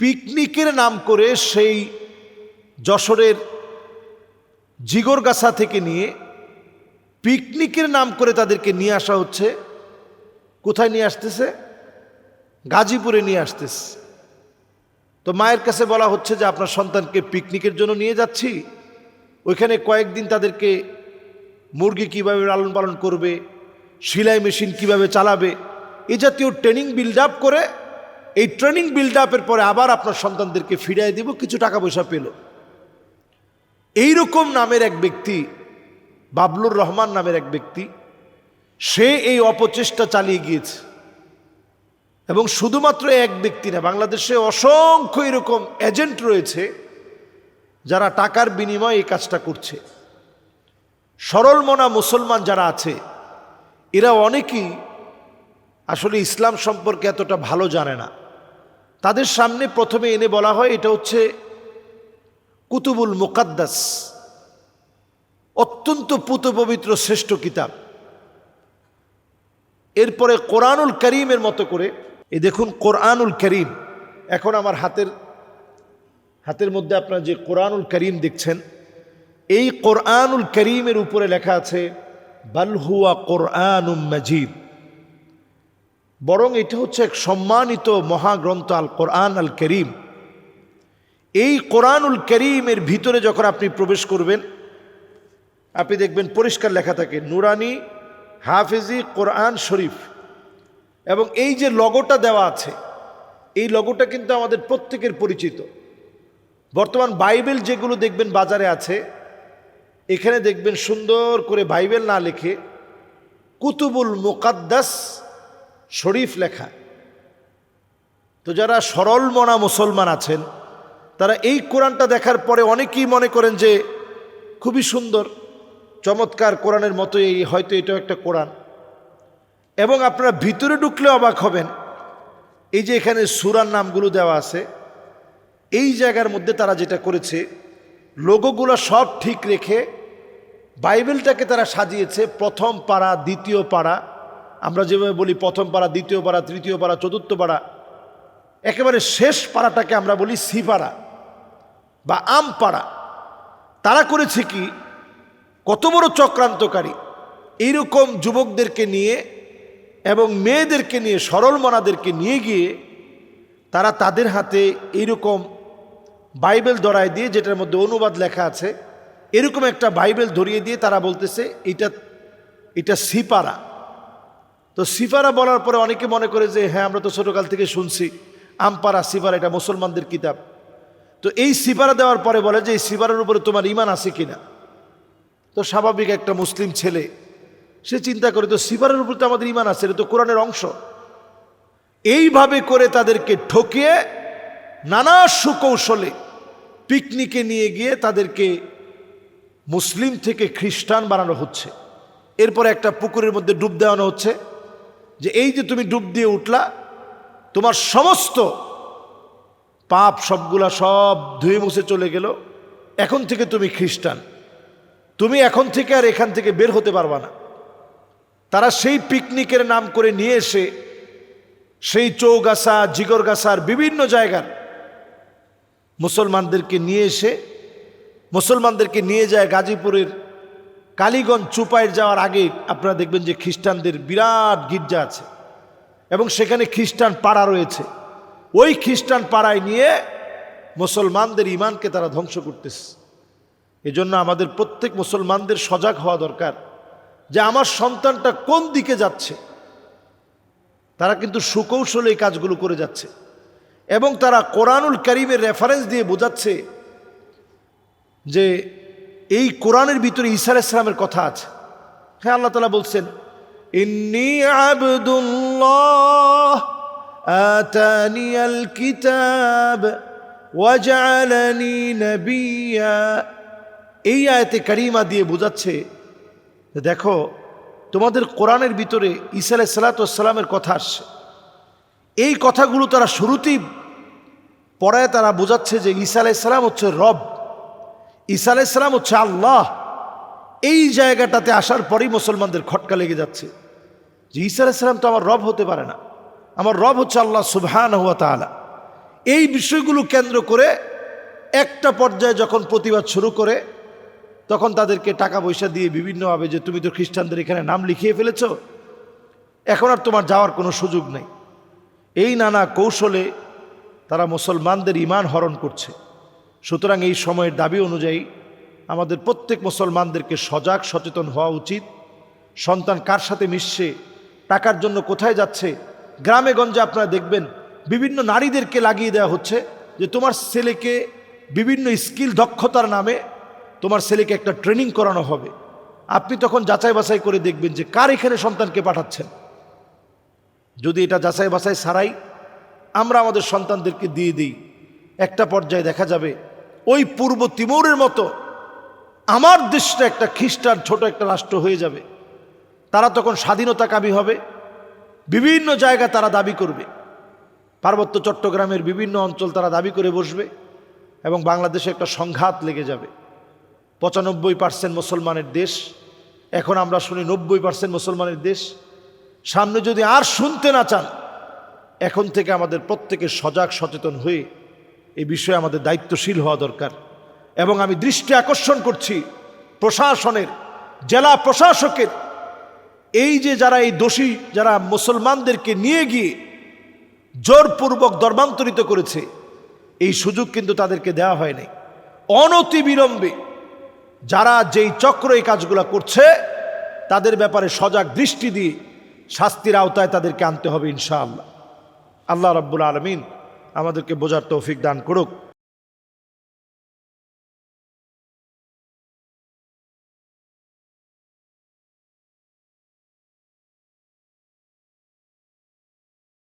পিকনিকের নাম করে সেই যশোরের জিগরগাছা থেকে নিয়ে পিকনিকের নাম করে তাদেরকে নিয়ে আসা হচ্ছে। কোথায় নিয়ে আসতেছে? গাজীপুরে নিয়ে আসতেছে। তো মায়ের কাছে বলা হচ্ছে যে আপনার সন্তানকে পিকনিকের জন্য নিয়ে যাচ্ছি। ওইখানে কয়েকদিন তাদেরকে মুরগি কীভাবে লালন পালন করবে, সেলাই মেশিন কীভাবে চালাবে, এ জাতীয় ট্রেনিং বিল্ড আপ করে এই ট্রেনিং বিল্ড আপের পরে আবার আপনার সন্তানদেরকে ফিরিয়ে দিব, কিছু টাকা পয়সা পেল। এইরকম নামের এক ব্যক্তি, বাবলুর রহমান নামের এক ব্যক্তি, সে এই অপচেষ্টা চালিয়ে গিয়েছে। এবং শুধুমাত্র এক ব্যক্তি না, বাংলাদেশে অসংখ্য এরকম এজেন্ট রয়েছে, যারা টাকার বিনিময়ে এই কাজটা করছে। সরল মনা মুসলমান যারা আছে, এরা অনেকেই আসলে ইসলাম সম্পর্কে এতটা ভালো জানে না। তাদের সামনে প্রথমে এনে বলা হয়, এটা হচ্ছে কুতুবুল মুকাদ্দাস। অত্যন্ত পুত পবিত্র শ্রেষ্ঠ কিতাব। এরপরে কোরআনুল করিমের মতো করে, এই দেখুন কোরআনুল করিম। এখন আমার হাতের হাতের মধ্যে আপনারা যে কোরআনুল করিম দেখছেন, এই কোরআনুল করিমের উপরে লেখা আছে বালহুয়া কোরআনুম মজিদ। বরং এটা হচ্ছে এক সম্মানিত মহাগ্রন্থ আল কোরআন আল করিম। এই কোরআনুল করিমের ভিতরে যখন আপনি প্রবেশ করবেন, আপনি দেখবেন পরিষ্কার লেখা থাকে, নুরানি, হাফেজি, কোরআন শরীফ। এবং এই যে লগোটা দেওয়া আছে, এই লগোটা কিন্তু আমাদের প্রত্যেকের পরিচিত। বর্তমান বাইবেল যেগুলো দেখবেন বাজারে আছে, এখানে দেখবেন সুন্দর করে বাইবেল না লিখে, কুতুবুল মুকাদ্দাস শরীফ লেখা। তো যারা সরল মনা মুসলমান আছেন, তারা এই কোরআনটা দেখার পরে অনেকেই মনে করেন যে খুবই সুন্দর, চমৎকার কোরআনের মতো এই হয়তো এটাও একটা কোরআন। এবং আপনারা ভিতরে ঢুকলে অবাক হবেন, এই যে এখানে সুরার নামগুলো দেওয়া আছে, এই জায়গার মধ্যে তারা যেটা করেছে, লোগোগুলো সব ঠিক রেখে বাইবেলটাকে তারা সাজিয়েছে প্রথম পাড়া, দ্বিতীয় পাড়া আমরা যেভাবে বলি প্রথম পাড়া, দ্বিতীয় পাড়া, তৃতীয় পাড়া, চতুর্থ পাড়া, একেবারে শেষ পাড়াটাকে আমরা বলি সি পাড়া বা আম পাড়া। তারা করেছে কি? কত বড় চক্রান্তকারী। এইরকম যুবকদেরকে নিয়ে এবং মেয়েদেরকে নিয়ে, সরল মনাদেরকে নিয়ে গিয়ে তারা তাদের হাতে এইরকম বাইবেল ধরায় দিয়ে, যেটার মধ্যে অনুবাদ লেখা আছে, এরকম একটা বাইবেল ধরিয়ে দিয়ে তারা বলতেছে এটা এটা সিপারা তো সিফারা বলার পরে অনেকে মনে করে যে হ্যাঁ আমরা তো ছোটোকাল থেকে শুনছি। আমপারা, সিফারা, এটা মুসলমানদের কিতাব। তো এই সিফারা দেওয়ার পরে বলে যে, এই সিফারের উপরে তোমার ইমান আছে কিনা? তো স্বাভাবিক একটা মুসলিম ছেলে, সে চিন্তা করে, তো সিফারের উপর তো আমাদের ইমান আছে, এটা তো কোরআনের অংশ। এইভাবে করে তাদেরকে ঠকিয়ে নানা সুকৌশলে পিকনিকে নিয়ে গিয়ে তাদেরকে মুসলিম থেকে খ্রিস্টান বানানো হচ্ছে। এরপরে একটা পুকুরের মধ্যে ডুব দেওয়ানো হচ্ছে। যে এই যে তুমি ডুব দিয়ে উঠলা, তোমার সমস্ত পাপ সবগুলা সব ধুয়ে মুছে চলে গেল। এখন থেকে তুমি খ্রিস্টান। তুমি এখন থেকে আর এখান থেকে বের হতে পারবা না। তারা সেই পিকনিকের নাম করে নিয়ে এসে সেই চৌগাছা, জিগরগাছার বিভিন্ন জায়গার মুসলমানদেরকে নিয়ে এসে, মুসলমানদেরকে নিয়ে যায় গাজীপুরের কালীগঞ্জ চুপাইয়ের যাওয়ার আগে আপনারা দেখবেন যে খ্রিস্টানদের বিরাট গির্জা আছে এবং সেখানে খ্রিস্টান পাড়া রয়েছে। ওই খ্রিস্টান পাড়ায় নিয়ে মুসলমানদের ইমানকে তারা ধ্বংস করতেছে। এজন্য আমাদের প্রত্যেক মুসলমানদের সজাগ হওয়া দরকার যে আমার সন্তানটা কোন দিকে যাচ্ছে। তারা কিন্তু সুকৌশলে এই কাজগুলো করে যাচ্ছে এবং তারা কোরআনুল করিমের রেফারেন্স দিয়ে বোঝাচ্ছে যে এই কোরআনের ভিতরে ঈসা ইসলামের কথা আছে। হ্যাঁ আল্লাহ তালা বলছেন, ইন্নি আবদুল্লাহ কিতাব এই আয়তে কারিমা দিয়ে বোঝাচ্ছে দেখো, তোমাদের কোরআনের ভিতরে ঈসা আলাই সালাতামের কথা আসছে। এই কথাগুলো তারা শুরুতেই পড়ায় তারা বোঝাচ্ছে যে ঈসা আলাইসালাম হচ্ছে রব। ঈসা আলাইসালাম হচ্ছে আল্লাহ। এই জায়গাটাতে আসার পরেই মুসলমানদের খটকা লেগে যাচ্ছে। যে ঈসা আলাইসালাম তো আমার রব হতে পারে না। আমার রব হচ্ছে আল্লাহ সুবহান হুয়া তালা এই বিষয়গুলো কেন্দ্র করে একটা পর্যায়ে যখন প্রতিবাদ শুরু করে, তখন তাদেরকে টাকা পয়সা দিয়ে বিভিন্নভাবে যে তুমি তো খ্রিস্টানদের এখানে নাম লিখিয়ে ফেলেছ, এখন আর তোমার যাওয়ার কোনো সুযোগ নেই। এই নানা কৌশলে তারা মুসলমানদের ইমান হরণ করছে। সুতরাং এই সময়ের দাবি অনুযায়ী আমাদের প্রত্যেক মুসলমানদেরকে সজাগ, সচেতন হওয়া উচিত। সন্তান কার সাথে মিশছে? টাকার জন্য কোথায় যাচ্ছে? গ্রামে, গঞ্জে আপনারা দেখবেন বিভিন্ন নারীদেরকে লাগিয়ে দেওয়া হচ্ছে যে তোমার ছেলেকে বিভিন্ন স্কিল দক্ষতার নামে তোমার ছেলেকে একটা ট্রেনিং করানো হবে। আপনি তখন যাচাই বাছাই করে দেখবেন যে কার এখানে সন্তানকে পাঠাচ্ছেন। যদি এটা যাচাই বাছাই ছাড়াই আমরা আমাদের সন্তানদেরকে দিয়ে দিই, একটা পর্যায়ে দেখা যাবে ওই পূর্ব তিমুরের মতো আমার দেশটা একটা খ্রিস্টান, ছোট একটা রাষ্ট্র হয়ে যাবে। তারা তখন স্বাধীনতা কামী হবে। বিভিন্ন জায়গা তারা দাবি করবে। পার্বত্য চট্টগ্রামের বিভিন্ন অঞ্চল তারা দাবি করে বসবে এবং বাংলাদেশে একটা সংঘাত লেগে যাবে। পঁচানব্বই পার্সেন্ট মুসলমানের দেশ, এখন আমরা শুনি নব্বই পার্সেন্ট মুসলমানের দেশ। সামনে যদি আর শুনতে না চান, এখন থেকে আমাদের প্রত্যেকে সজাগ, সচেতন হয়ে এই বিষয়ে আমাদের দায়িত্বশীল হওয়া দরকার। এবং আমি দৃষ্টি আকর্ষণ করছি প্রশাসনের, জেলা প্রশাসকের। এই যে যারা এই দোষী, যারা মুসলমানদেরকে নিয়ে গিয়ে জোরপূর্বক ধর্মান্তরিত করেছে, এই সুযোগ কিন্তু তাদেরকে দেওয়া হয়নি অনতি বিলম্বে যারা যেই চক্র এই কাজগুলো করছে, তাদের ব্যাপারে সজাগ দৃষ্টি দিয়ে শাস্তির আওতায় তাদেরকে আনতে হবে ইনশাআল্লাহ। আল্লাহ রব্বুল আলমিন আমাদেরকে বোঝার তৌফিক দান করুক।